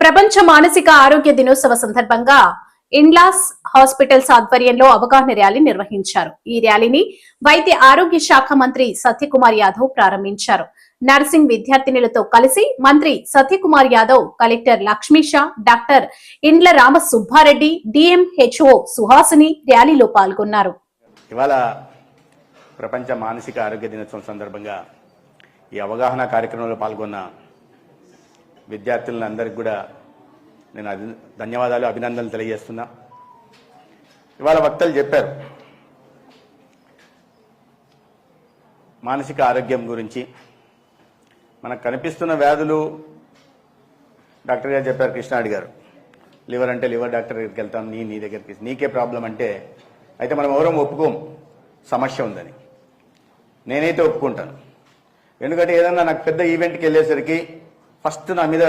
ప్రపంచ మానసిక ఆరోగ్య దినోత్సవ సందర్భంగా ఇండ్లాస్ హాస్పిటల్స్ ఆధ్వర్యంలో అవగాహన ర్యాలీ నిర్వహించారు. ఈ ర్యాలీని వైద్య ఆరోగ్య శాఖ మంత్రి సత్యకుమార్ యాదవ్ ప్రారంభించారు. నర్సింగ్ విద్యార్థినులతో కలిసి మంత్రి Satyakumar Yadav collector Lakshmisha doctor Indla Rama Subbareddy DMHO Suhasini ర్యాలీలో పాల్గొన్నారు. ఇవాళ ప్రపంచ మానసిక ఆరోగ్య దినోత్సవం సందర్భంగా ఈ అవగాహన కార్యక్రమంలో పాల్గొన్న విద్యార్థులందరికీ కూడా నేను అభి ధన్యవాదాలు అభినందనలు తెలియజేస్తున్నా. ఇవాళ వక్తలు చెప్పారు. మానసిక ఆరోగ్యం గురించి. మనకు కనిపిస్తున్న వ్యాధులు డాక్టర్ గారు చెప్పారు కృష్ణాడి గారు. లివర్ అంటే లివర్ డాక్టర్ దగ్గరికి వెళ్తాం నీ నీ దగ్గరికి నీకే ప్రాబ్లం అంటే అయితే మనం ఎవరం ఒప్పుకోం సమస్య ఉందని. నేనైతే ఒప్పుకుంటాను. ఎందుకంటే ఏదన్నా నాకు పెద్ద ఈవెంట్కి వెళ్ళేసరికి ఫస్ట్ నా మీద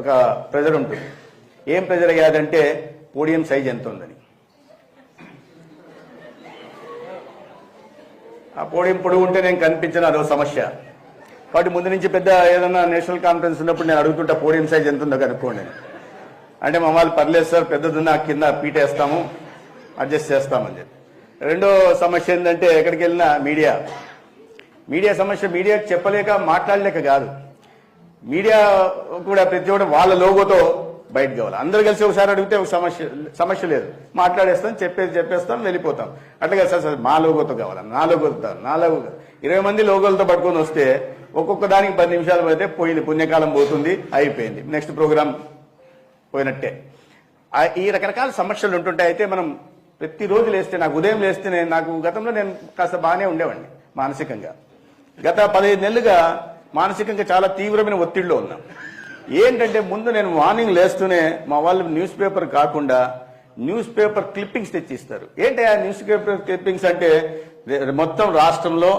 ఒక ప్రెజర్ ఉంటుంది. ఏం ప్రెజర్ అయ్యాదంటే పోడియం సైజ్ ఎంత ఉందని. ఆ పోడియం పొడుగు ఉంటే నేను కనిపించిన అదో సమస్య. కాబట్టి ముందు నుంచి పెద్ద ఏదన్నా నేషనల్ కాన్ఫరెన్స్ ఉన్నప్పుడు నేను అడుగుతుంటా పోడియం సైజ్ ఎంత ఉందో కనుక్కోండి అంటే మా వాళ్ళు పర్లేదు సార్ పెద్దదున్న కింద పీటేస్తాము అడ్జస్ట్ చేస్తామని చెప్పి. రెండో సమస్య ఏంటంటే ఎక్కడికి వెళ్ళినా మీడియా. మీడియా సమస్య మీడియాకి చెప్పలేక మాట్లాడలేక కాదు. మీడియా కూడా ప్రతి ఒక్కటి వాళ్ళ లోగోతో బయట కావాలి అందరు కలిసి ఒకసారి అడిగితే ఒక సమస్య సమస్య లేదు. మాట్లాడేస్తాం చెప్పేది చెప్పేస్తాం వెళ్ళిపోతాం. అట్లాగే సార్ సార్ మా లోగోతో కావాలి. నా లోగోతో కావాలి, నా లోగో ఇరవై మంది లోగోలతో పట్టుకొని వస్తే ఒక్కొక్క దానికి పది నిమిషాలు పడితే పోయింది పుణ్యకాలం పోతుంది అయిపోయింది. నెక్స్ట్ ప్రోగ్రామ్ పోయినట్టే. ఈ రకరకాల సమస్యలు ఉంటుంటాయి. అయితే మనం ప్రతిరోజు లేస్తే నాకు ఉదయం లేస్తే నాకు గతంలో నేను కాస్త బాగానే ఉండేవాడిని మానసికంగా. గత పదిహేను నెలలుగా మానసికంగా చాలా తీవ్రమైన ఒత్తిడిలో ఉన్నాం. ఏంటంటే ముందు నేను మార్నింగ్ లేస్తూనే మా వాళ్ళు న్యూస్ పేపర్ కాకుండా న్యూస్ పేపర్ క్లిప్పింగ్స్ తెచ్చిస్తారు. ఏంటి ఆ న్యూస్ పేపర్ క్లిప్పింగ్స్ అంటే మొత్తం రాష్ట్రంలో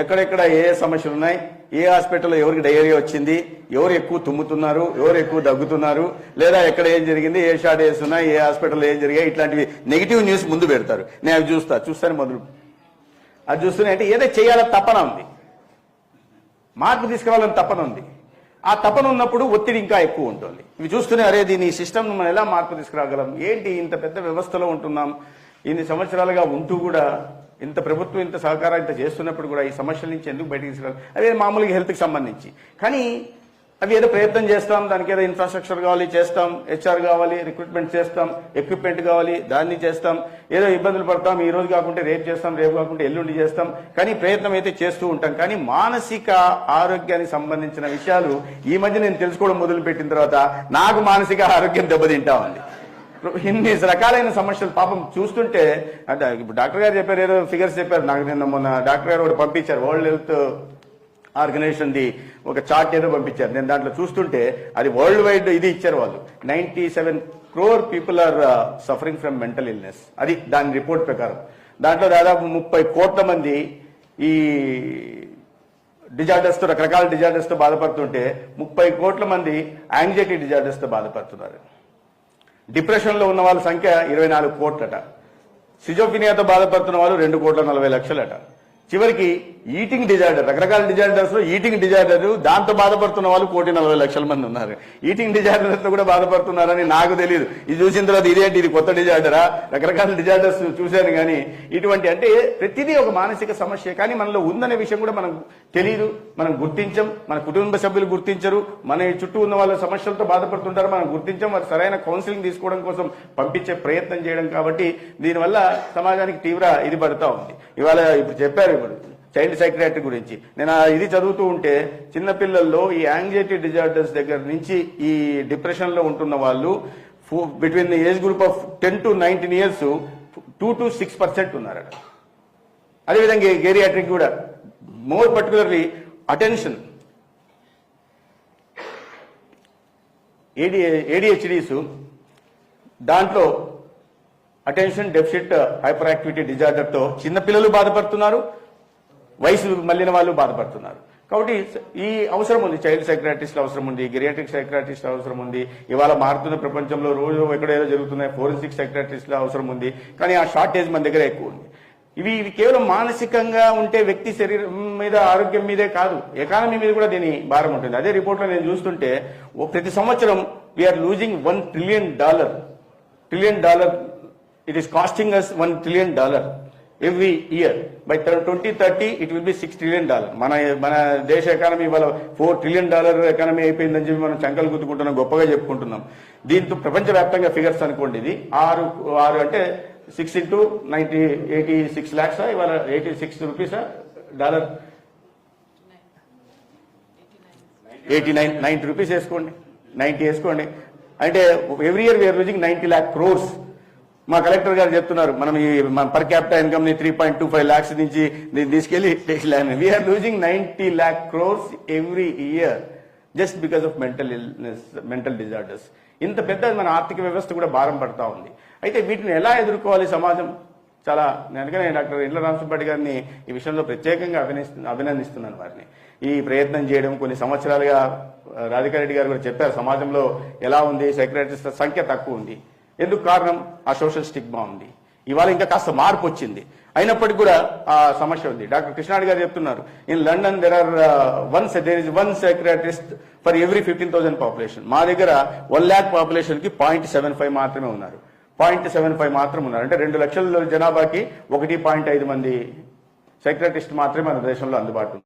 ఎక్కడెక్కడ ఏ సమస్యలు ఉన్నాయి ఏ హాస్పిటల్లో ఎవరికి డయేరియా వచ్చింది ఎవరు ఎక్కువ తుమ్ముతున్నారు ఎవరు ఎక్కువ దగ్గుతున్నారు లేదా ఎక్కడ ఏం జరిగింది ఏ షార్టేజెస్ ఉన్నాయి ఏ హాస్పిటల్లో ఏం జరిగాయి ఇట్లాంటివి నెగిటివ్ న్యూస్ ముందు పెడతారు. నేను అవి చూస్తా చూస్తాను మొదలు. అది చూస్తున్నా అంటే ఏదో చేయాలని తపన ఉంది. మార్పు తీసుకురావాలని తపన ఉంది. ఆ తపన ఉన్నప్పుడు ఒత్తిడి ఇంకా ఎక్కువ ఉంటుంది. ఇవి చూస్తూనే అరే దీని సిస్టమ్ మనం ఎలా మార్పు తీసుకురాగలం? ఏంటి ఇంత పెద్ద వ్యవస్థలో ఉంటున్నాం? ఇన్ని సంవత్సరాలుగా ఉంటూ కూడా ఇంత ప్రభుత్వం ఇంత సహకారం ఇంత చేస్తున్నప్పుడు కూడా ఈ సమస్యల నుంచి ఎందుకు బయటకు తీసుకురావాలి? అదే మామూలుగా హెల్త్కి సంబంధించి. కానీ అవి ఏదో ప్రయత్నం చేస్తాం దానికి ఏదో ఇన్ఫ్రాస్ట్రక్చర్ కావాలి చేస్తాం హెచ్ఆర్ కావాలి రిక్రూట్మెంట్ చేస్తాం ఎక్విప్మెంట్ కావాలి దాన్ని చేస్తాం ఏదో ఇబ్బందులు పడతాం ఈ రోజు కాకుంటే రేపు చేస్తాం రేపు కాకుంటే ఎల్లుండి చేస్తాం కానీ ప్రయత్నం అయితే చేస్తూ ఉంటాం. కానీ మానసిక ఆరోగ్యానికి సంబంధించిన విషయాలు ఈ మధ్య నేను తెలుసుకోవడం మొదలుపెట్టిన తర్వాత నాకు మానసిక ఆరోగ్యం దెబ్బతింటా ఉంది. ఇన్ని రకాలైన సమస్యలు పాపం చూస్తుంటే అంటే ఇప్పుడు డాక్టర్ గారు చెప్పారు ఏదో ఫిగర్స్ చెప్పారు నాకు నిన్న మొన్న డాక్టర్ గారు కూడా పంపించారు వరల్డ్ హెల్త్ ఆర్గనైజేషన్ ది ఒక చార్ట్ ఏదో పంపించారు. నేను దాంట్లో చూస్తుంటే అది వరల్డ్ వైడ్ ఇది ఇచ్చారు వాళ్ళు. Ninety seven crore people are suffering from mental illness అది దాని రిపోర్ట్ ప్రకారం. దాంట్లో దాదాపు ముప్పై కోట్ల మంది ఈ డిజార్డర్స్తో రకరకాల డిజార్డర్స్తో బాధపడుతుంటే ముప్పై కోట్ల మంది యాంగ్జైటీ డిజార్డర్స్తో బాధపడుతున్నారు. డిప్రెషన్లో ఉన్న వాళ్ళ సంఖ్య ఇరవై నాలుగు కోట్లట. సిజోఫినియాతో బాధపడుతున్న వాళ్ళు రెండు కోట్ల నలభై లక్షలట. చివరికి ఈటింగ్ డిజార్డర్ రకరకాల డిజార్డర్స్లో ఈటింగ్ డిజార్డర్ దాంతో బాధపడుతున్న వాళ్ళు కోటి నలభై లక్షల మంది ఉన్నారు. ఈటింగ్ డిజార్డర్స్ కూడా బాధపడుతున్నారని నాకు తెలియదు ఇది చూసిన తర్వాత ఇదేంటి ఇది కొత్త డిజార్డరా రకరకాల డిజార్డర్స్ చూశాను కానీ ఇటువంటి అంటే ప్రతిదీ ఒక మానసిక సమస్య. కానీ మనలో ఉందనే విషయం కూడా మనకు తెలియదు మనం గుర్తించం మన కుటుంబ సభ్యులు గుర్తించరు మన చుట్టూ ఉన్న వాళ్ళ సమస్యలతో బాధపడుతుంటారు మనం గుర్తించం వారు సరైన కౌన్సిలింగ్ తీసుకోవడం కోసం పంపించే ప్రయత్నం చేయడం కాబట్టి దీనివల్ల సమాజానికి తీవ్ర ఇది పడతా ఉంది. ఇవాళ ఇప్పుడు చెప్పారు ఇప్పుడు చైల్డ్ సైక్రాట్రీ గురించి. నేను ఇది చదువుతూ ఉంటే చిన్నపిల్లల్లో ఈ యాంగ్జైటీ డిజార్డర్స్ దగ్గర నుంచి ఈ డిప్రెషన్లో ఉంటున్న వాళ్ళు between the age group of ten to nineteen years two to six percent ఉన్నారట. అదేవిధంగా గేరియాట్రిక్ కూడా more particularly attention AD ADHDs దాంట్లో అటెన్షన్ డెఫిసిట్ హైపర్ యాక్టివిటీ డిజార్డర్తో చిన్నపిల్లలు బాధపడుతున్నారు. వయసు మళ్ళిన వాళ్ళు బాధపడుతున్నారు. కాబట్టి ఈ అవసరం ఉంది. చైల్డ్ సైక్రాటిస్ట్ అవసరం ఉంది గిరియాటిక్ సైక్రాటిస్ట్ అవసరం ఉంది. ఇవాళ మారుతున్న ప్రపంచంలో రోజు ఎక్కడేదో జరుగుతున్నాయి. ఫోరెన్సిక్ సైక్రాటిస్ట్ అవసరం ఉంది. కానీ ఆ షార్టేజ్ మన దగ్గర ఎక్కువ ఉంది. ఇవి ఇవి కేవలం మానసికంగా ఉంటే వ్యక్తి శరీరం మీద ఆరోగ్యం మీదే కాదు. ఎకానమీ మీద కూడా దీని భారం ఉంటుంది. అదే రిపోర్ట్లో నేను చూస్తుంటే ప్రతి సంవత్సరం we're losing one trillion dollar trillion dollar it is costing us one trillion dollar every year by twenty thirty it will be six trillion dollar మన మన దేశ ఎకానమీ ఇవాళ ఫోర్ ట్రిలియన్ డాలర్ ఎకానమీ అయిపోయిందని చెప్పి మనం చంకలు గుర్తుకుంటున్నాం గొప్పగా చెప్పుకుంటున్నాం. దీంతో ప్రపంచవ్యాప్తంగా ఫిగర్స్ అనుకోండి ఇది. ఆరు ఆరు అంటే six into ninety eighty six ల్యాక్సా ఇవాళ eighty six రూపీసా dollar eighty nine ninety rupees వేసుకోండి. నైన్టీ వేసుకోండి. అంటే every year we're losing ninety lakh crores మా కలెక్టర్ గారు చెప్తున్నారు మనం ఈ మన per capital ఇన్కమ్ని three point two five lakhs నుంచి దీన్ని తీసుకెళ్ళి we're losing ninety lakh crores every year just because of mental illness mental disorders ఇంత పెద్ద మన ఆర్థిక వ్యవస్థ కూడా భారం పడతా ఉంది. అయితే వీటిని ఎలా ఎదుర్కోవాలి సమాజం? చాలా నేను అందుకనే డాక్టర్ ఇండ్ల రామసుబ్బటి గారిని ఈ విషయంలో ప్రత్యేకంగా అభినందిస్తు అభినందిస్తున్నాను వారిని. ఈ ప్రయత్నం చేయడం కొన్ని సంవత్సరాలుగా రాధికారెడ్డి గారు కూడా చెప్పారు సమాజంలో ఎలా ఉంది సెక్రటరీస్ సంఖ్య తక్కువ ఉంది. ఎందుకు కారణం? ఆ సోషల్ స్టిగ్మా ఉంది. ఇవాళ ఇంకా కాస్త మార్పు వచ్చింది. అయినప్పటికీ కూడా ఆ సమస్య ఉంది. డాక్టర్ కృష్ణాడి గారు చెప్తున్నారు in London there are one there is one psychiatrist for every fifteen thousand population మా దగ్గర వన్ ల్యాక్ పాపులేషన్కి పాయింట్ సెవెన్ ఫైవ్ మాత్రమే ఉన్నారు. పాయింట్ సెవెన్ ఫైవ్ మాత్రం ఉన్నారు. అంటే రెండు లక్షల జనాభాకి ఒకటి పాయింట్ ఐదు మంది సెక్రటరిస్ట్ మాత్రమే మన దేశంలో అందుబాటు ఉంది.